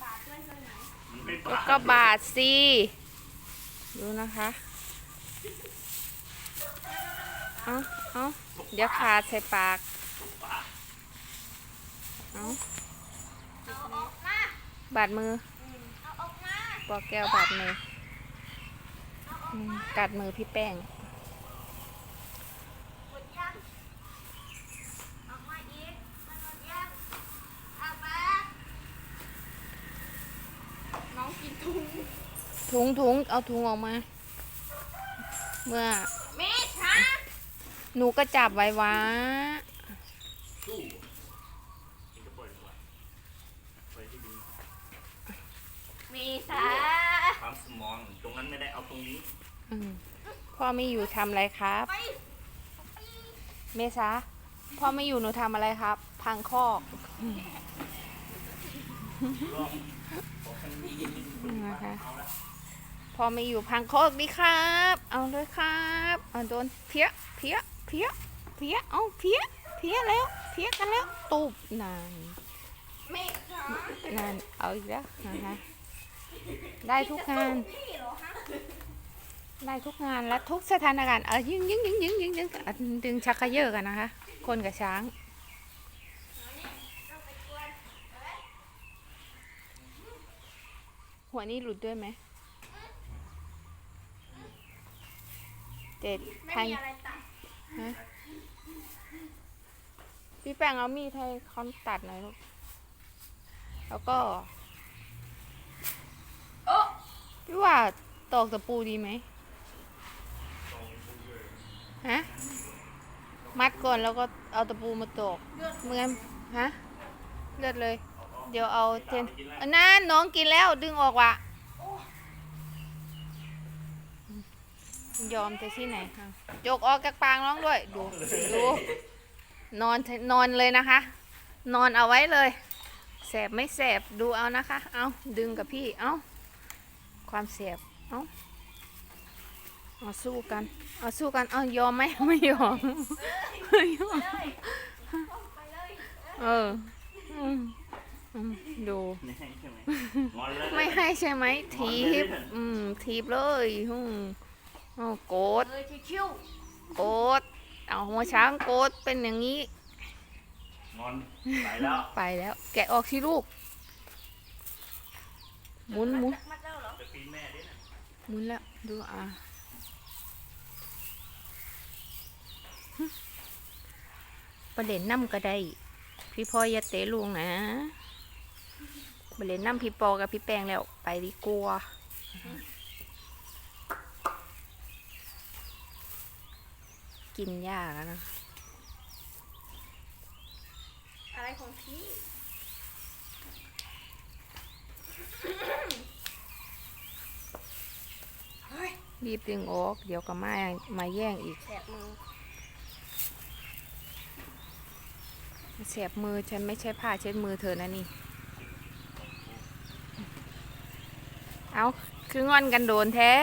แล้วบาก็ทบาทสิดูนะคะเอาเอาเดี๋ยวขาดใส่ปากเอาเอาออกมาบาดมือเอาออกมาปอกแก้วบาดมืออืมกัดมือพี่แป้ง หมดยังออกมาอีกมันหมดยังเอาไปน้องกินถุง ถุงถุงเอาถุงออกมา เมื่อเมช้าหนูก็จับไว้วะสู้นี่ก็ปล่อยลงไปปล่อยที่ดึงเมษาความสมองตรงนั้นไม่ได้เอาตรงนี้อืมพ่อไม่อยู่ทำอะไรครับ ไปเมษาพ่อไม่อยู่หนูทำอะไรครับ พังคอกลองบอกกันดี นะคะ เอาละ พ่อไม่อยู่พังโคกดีครับ เอาเลยครับเอาโดนเพี้ยเพี้ยเพี้ยเพี้ยเอาเพี้ยเพี้ยแล้วเพี้ยกันแล้วตูบนานเมษานานเอาอีกแล้วนะคะได้ทุกงาน ได้ทุกงานและทุกสถานการณ์เออยิงยิงยิงยิงยิงยิงอะดึงชักกระเยอะกันนะคะ คนกับช้างหัวนี่หลุดด้วยไหม เจ็ดไม่พันมีอะไรตัดพี่แป้งเอามีดให้เขาตัดหน่อยลูก แล้วก็โอ้พี่ว่าตอกตะปูดีไหมฮะ มัดก่อนแล้วก็เอาตะปูมาตอกเลือดเมื่องั้นฮะ เลือดเลย เดี๋ยวเอาเทนอันนั้นน้องกินแล้วดึงออกว่ะ ยอมจะที่ไหนคะจกออกจากปากน้องด้วย ดู ดู นอน นอนเลยนะคะ นอนเอาไว้เลย แสบไม่แสบ ดูเอานะคะ เอาดึงกับพี่ เอาความแสบ เอาเอาสู้กัน เอาสู้กัน เอายอมไหมไม่ยอมไม่ยอมเลยไปเลยเอออืมอืมดูไม่ให้ใช่ไหมงอนเลยไม่ให้ใช่ไหมทีบอืมทีบเลยอืม เอาโกดเออชิวโกดเอาหัวช้างโกดเป็นอย่างนี้ งอนไปแล้ว ไปแล้ว แกะออกสิลูก หมุนหมุนมาเจ้าเหรอจะปีนแม่ด้วยนะหมุนแล้วดูอะหึประเด็นน้ำก็ได้ พี่พ่ออย่าเตะลุงนะประเด็นน้ำพี่ปอกับพี่แปงแล้ว ไปดีกว่ กินยากอะนะ อะไรของพี่ เฮ้ยรีบดึงออก เดี๋ยวก็มามาแย่งอีกแสบมือเสียบมือฉันไม่ใช่ผ้าเช็ดมือเธอนะนี่ เอาคืองอนกันโดนแท้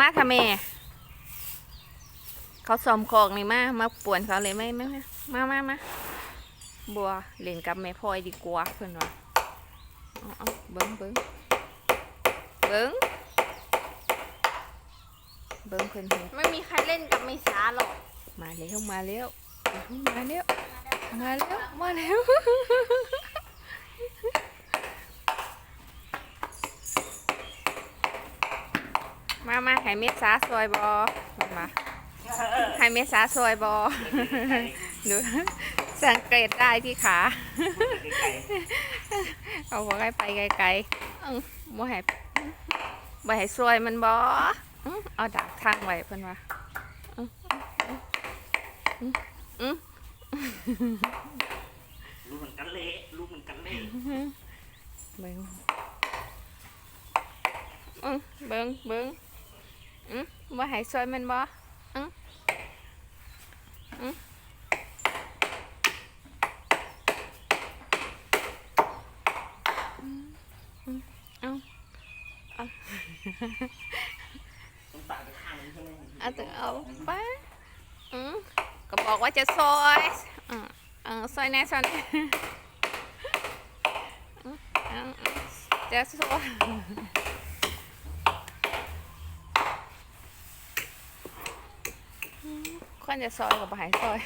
มาทำไม เขาสอมของนี่มามาป่วนเขาเลยไหมไหมมามามาบัวเล่นกับแม่พลอยดีกว่าเพื่อนว่าเอาเอาเบิ้งเบิ้งเบิ้งเบิ้งเพื่อนเฮ็ดไม่มีใครเล่นกับเมษาหรอก มาเร็วมาเร็วมาเร็วมาเร็วมาเร็วมามาให้เม็ดสาซอยบอมา ให้เม็ดสาซอยบอดูสังเกตได้ที่ขาไก่เอาหัวไก่ไปไกลๆอื้อบ่ให้บ่ให้ซอยมันบออื้อเอาดักทางไว้เพิ่นว่าอื้ออื้ออื้อลูกมันกันเละลูกมันกันเละเบิ่งอื้อเบิ่งเบิ่งอื้อบ่ให้ซอยมันบ่อื้ออื้ออื้อ เอาต้อาเอาถึงเอาไปอืมก็บอกว่าจะซอยอืมเออซอยแน่ซอยแน่อืมอาเอาจะสวย คนจะซอยกับหายซอย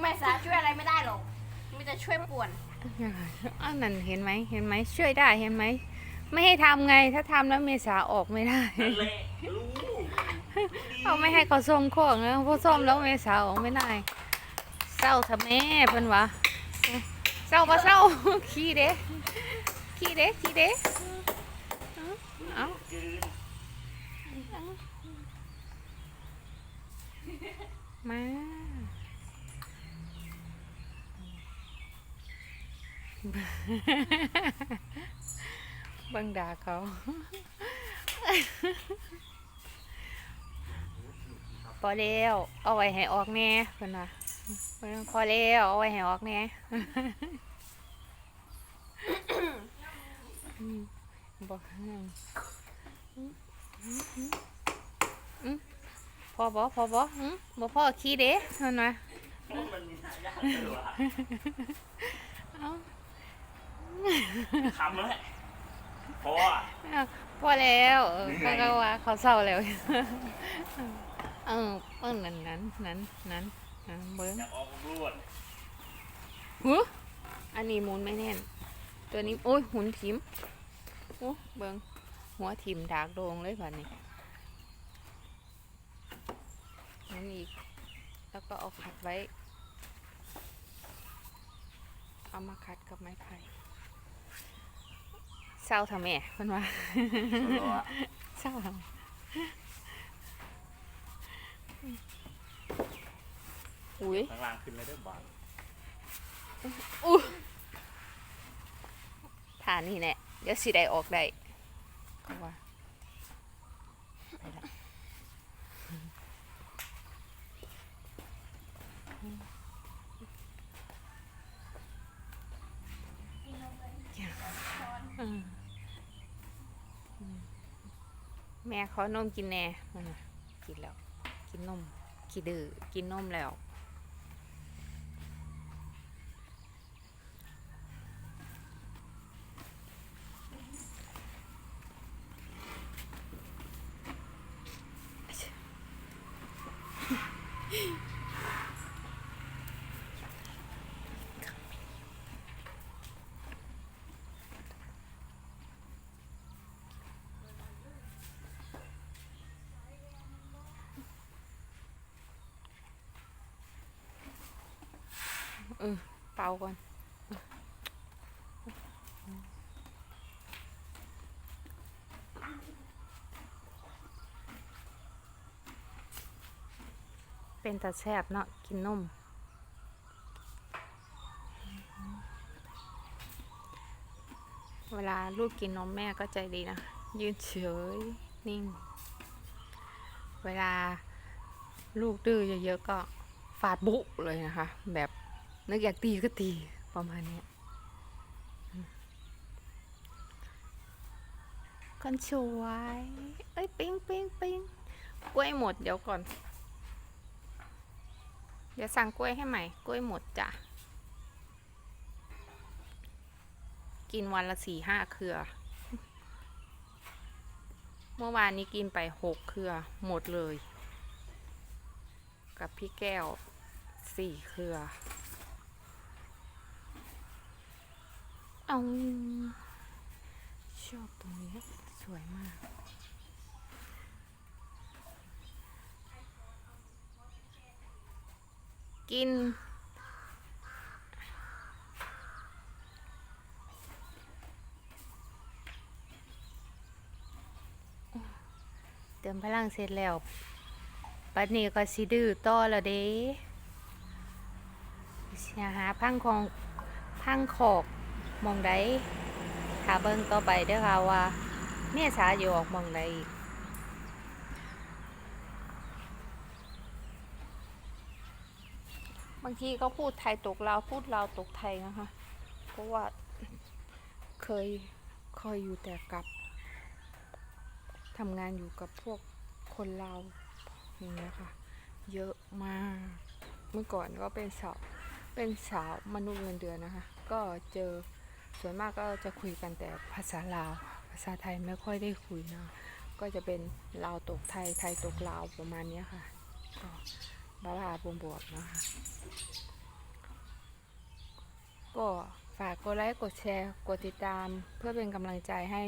แม่สาช่วยอะไรไม่ได้หรอกมีแต่ช่วยป่วนอ้าวนั่นเห็นไหมเห็นไหมช่วยได้เห็นไหมไม่ให้ทำไงถ้าทำแล้วเมษาออกไม่ได้นั่นแหละรู้เอาไม่ให้เขาส้มโค้งแล้วพอส้มแล้วเมษาออกไม่ได้เศร้าทำแม่เพิ่นวะเศร้าปะเศร้าขี้เด้ขี้เด้ขี้เด้เอาเกิน มา บังดาเขา พอแล้ว เอาไว้ให้ออกแน่เพิ่นนว่าพอแล้ว เอาไว้ให้ออกแน่บอก มอืมอืมอืมพอบ่พอบ่อืมบ่พอขี้เด้เพิ่นว่ามันมีหายากเลยวะเอ้าทำแล้วแหละพออะอ้าวพอแล้วเออเหนื่เขาอยก็ว่าเขาเศร้าแล้ว เออเออนั้นนั้นนั้นนั้นอ่าเบิ้งอยากออกรวดหูอันนี้หมุนไม่แน่น ตัวนี้ โอ้ยหมุนทิมโอ้เบิ้ง หัวทิมดากโดงเลยแบบนี้นั่นอีก แล้วก็เอาขัดไว้ เอามาขัดกับไม้ไผ่เศร้าทำแม่เพิ่นว่ารออะเศร้าทำอุ้ยข้างล่างขึ้นเลยเด้อบาทฐานนี่แหละเดี๋ยวสิได้ออกได้ ก็ว่าไปละอืมอืมแม่ขอนมกินแน่มันน่ะกินแล้ว กินนมขี้ดื้อกินนมแล้ว เออ เป็นตาแซบเนาะกินนมเวลาลูกกินนมแม่ก็ใจดีนะยืนเฉยนิ่ง เวลาลูกดื้อเยอะๆก็ฟาดบุเลยนะคะ แบบนึกอยากตีก็ตีประมาณนี้คนสวย เอ้ย ปิ๊งปิ๊งปิ๊งกล้วยหมดเดี๋ยวก่อน เดี๋ยวสั่งกล้วยให้ใหม่ กล้วยหมดจ้ะ กินวันละสี่ห้าเครือ เมื่อวานนี้กินไปหกเครือหมดเลย กับพี่แก้วสี่เครือ เอาชอบตรงนี้ สวยมาก กิน เติมพลังเสร็จแล้วปัดนี้ก็สิดื้อต่อแล้วเด้สิหาพังของพังขอกมองใดถ้าเบิ่งต่อไปเด้อค่ะว่าเมียสาอยู่ออกมองใดอีก บางทีก็พูดไทยตกลาวพูดลาวตกไทยนะคะ เพราะว่าเคยเคยอยู่แต่กับทำงานอยู่กับพวกคนลาวอย่างเงี้ยค่ะ เยอะมาก เมื่อก่อนก็เป็นสาวเป็นสาวมนุษย์เงินเดือนนะคะ ก็เจอส่วนมากก็จะคุยกันแต่ภาษาลาว ภาษาไทยไม่ค่อยได้คุยนะก็จะเป็นลาวตกไทยไทยตกลาวประมาณนี้ค่ะก็ บาบาบวมบวกนะคะ ก็ฝากกดไลค์กดแชร์กดติดตามเพื่อเป็นกำลังใจให้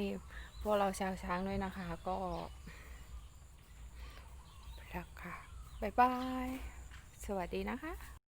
พวกเราชาวช้างด้วยนะคะ ก็รักค่ะ บ๊ายบาย สวัสดีนะคะ